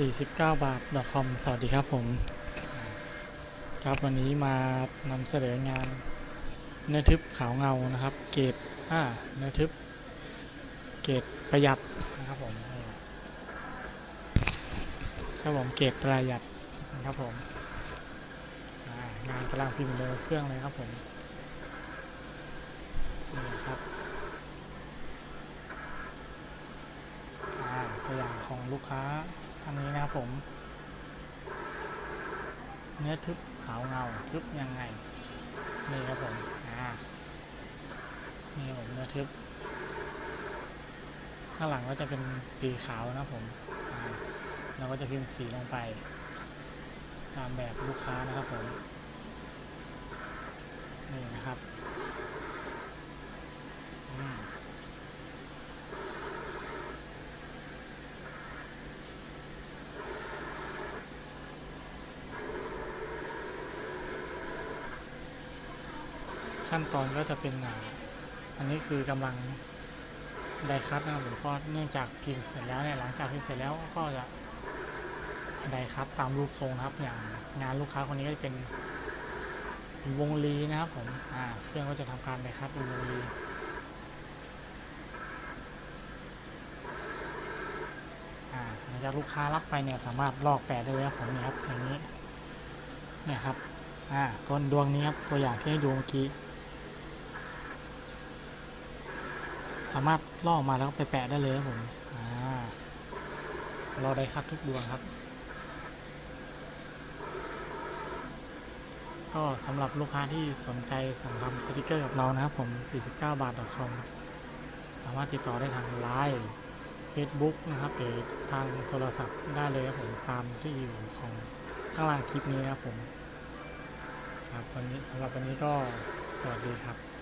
49 บาท .com สวัสดีครับผม ครับวันนี้มานำเสนองานเนื้อทึบขาวเงานะครับ เกรดอ่าเนื้อทึบ เกรดประหยัดนะครับผมครับผมเกรดประหยัดนะครับผมงานกำลังพิมพ์เลยเครื่องเลยครับผมนี่ครับอ่าตัวอย่างของลูกค้า อันนี้นะครับผม เนื้อทึบขาวเงาทึบยังไง นี่ครับผมอ่านี่ผมเนื้อทึบ ข้างหลังก็จะเป็นสีขาวนะครับผมเราก็จะพิมพ์สีลงไป ตามแบบลูกค้านะครับผม นี่นะครับอืม ขั้นตอนก็จะเป็นอันนี้คือกำลังไดคัตนะครับผมเพราะเนื่องจากพิมพ์เสร็จแล้วเนี่ยหลังจากพิมพ์เสร็จแล้วก็จะไดคัตตามรูปทรงครับ อย่างงานลูกค้าคนนี้ก็จะเป็นวงลีนะครับผมอ่าเครื่องก็จะทำการไดคัตเป็นวงลีอ่าหลังจากลูกค้ารับไปเนี่ยสามารถลอกแปะได้เลยครับผมเนี่ยครับอย่างนี้เนี่ยครับอ่าตัวดวงนี้ครับตัวอย่างที่ให้ดูเมื่อกี้ สามารถลอกมาแล้วก็ไปแปะได้เลยครับผมอ่าราได้คัดทุกดวงครับ ก็สำหรับลูกค้าที่สนใจสั่งทำสติกเกอร์กับเรานะครับผม 49 บาท .com สามารถติดต่อได้ทางไลน์ Facebook นะครับหรือทางโทรศัพท์ได้เลยครับผมตามที่อยู่ของข้างล่างคลิปนี้นะครับผม ครับวันนี้สำหรับวันนี้ก็สวัสดีครับ